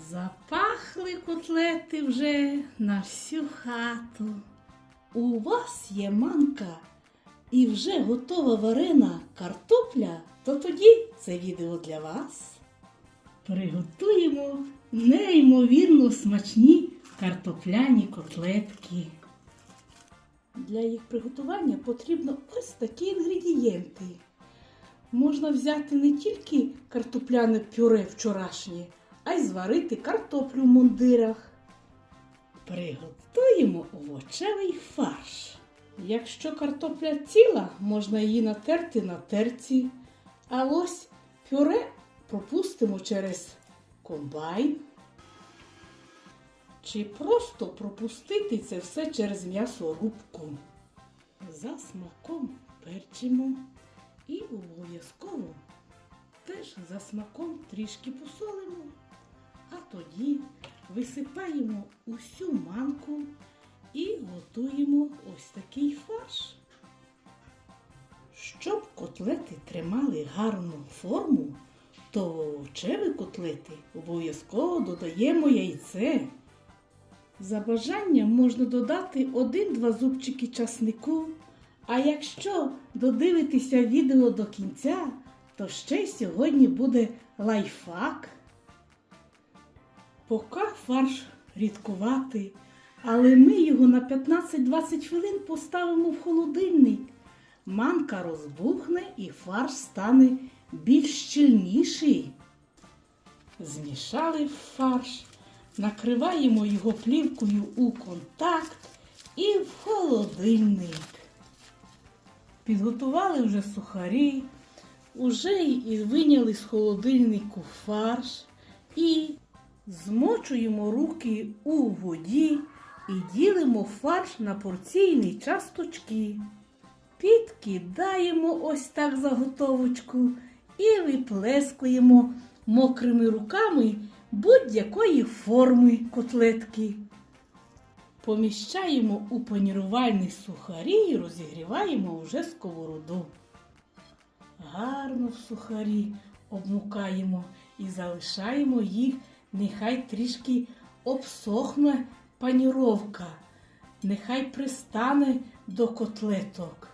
Запахли котлети вже на всю хату. У вас є манка і вже готова варена картопля, то тоді це відео для вас. Приготуємо неймовірно смачні картопляні котлетки. Для їх приготування потрібно ось такі інгредієнти. Можна взяти не тільки картопляне пюре вчорашнє, а й зварити картоплю в мундирах. Приготуємо овочевий фарш. Якщо картопля ціла, можна її натерти на терці. А ось пюре пропустимо через комбайн. Чи просто пропустити це все через м'ясорубку. За смаком перчимо і обов'язково теж за смаком трішки посолимо, а тоді висипаємо усю манку і готуємо ось такий фарш. Щоб котлети тримали гарну форму, то в котлети обов'язково додаємо яйце. За бажанням можна додати один-два зубчики часнику. А якщо додивитися відео до кінця, то ще сьогодні буде лайфхак. Поки фарш рідкуватий, але ми його на 15-20 хвилин поставимо в холодильник. Манка розбухне і фарш стане більш щільніший. Змішали фарш, накриваємо його плівкою у контакт і в холодильник. Підготували вже сухарі, уже і виняли з холодильнику фарш і змочуємо руки у воді і ділимо фарш на порційні часточки. Підкидаємо ось так заготовочку і виплескуємо мокрими руками будь-якої форми котлетки. Поміщаємо у панірувальні сухарі і розігріваємо вже сковороду. Гарно в сухарі обмукаємо і залишаємо їх, нехай трішки обсохне паніровка, нехай пристане до котлеток.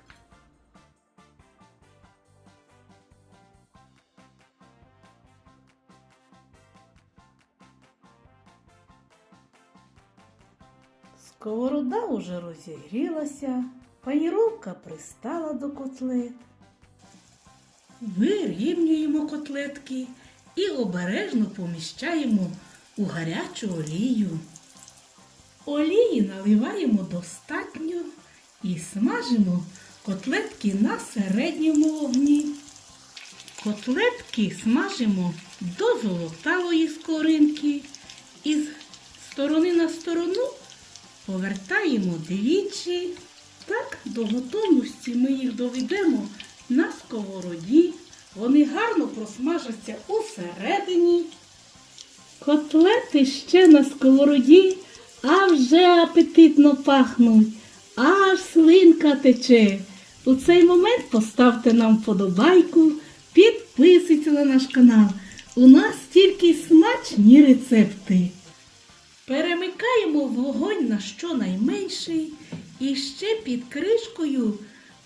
Сковорода уже розігрілася, паніровка пристала до котлет. Вирівнюємо котлетки і обережно поміщаємо у гарячу олію. Олії наливаємо достатньо і смажимо котлетки на середньому вогні. Котлетки смажимо до золотавої скоринки і з сторони на сторону повертаємо двічі. Так, до готовності ми їх доведемо на сковороді. Вони гарно просмажаться усередині. Котлети ще на сковороді, а вже апетитно пахнуть, аж слинка тече. У цей момент поставте нам вподобайку, підписуйтесь на наш канал. У нас тільки смачні рецепти. Перемикаємо вогонь на щонайменший і ще під кришкою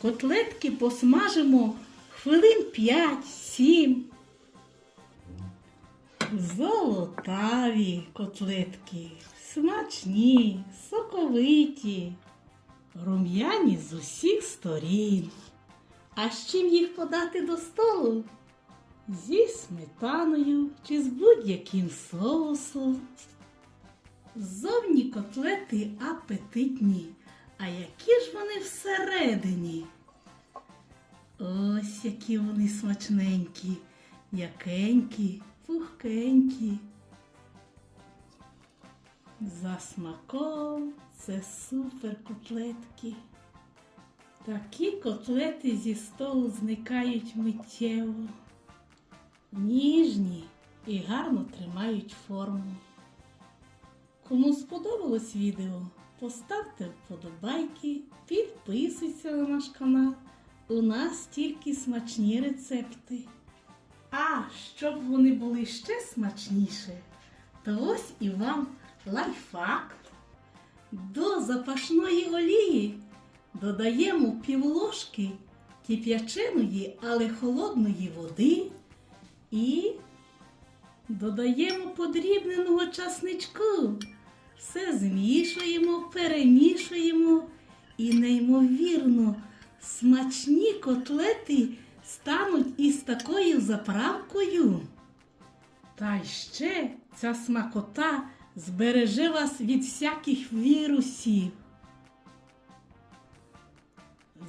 котлетки посмажимо хвилин 5-7. Золотаві котлетки, смачні, соковиті, рум'яні з усіх сторін. А з чим їх подати до столу? Зі сметаною чи з будь-яким соусом. Зовні котлети апетитні, а які ж вони всередині? Ось які вони смачненькі, м'якенькі, пухкенькі. За смаком це супер котлетки. Такі котлети зі столу зникають миттєво, ніжні і гарно тримають форму. Кому сподобалось відео, поставте вподобайки, підписуйтесь на наш канал. У нас тільки смачні рецепти. А щоб вони були ще смачніше, То ось і вам лайфхак. До запашної олії додаємо півложки кип'яченої, але холодної води і додаємо подрібненого часничку. Все змішуємо, перемішуємо і неймовірно смачні котлети стануть із такою заправкою. Та ще ця смакота збереже вас від всяких вірусів.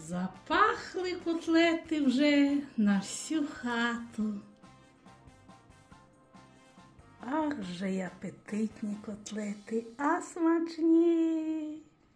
Запахли котлети вже на всю хату. Ах же апетитні котлети, а смачні.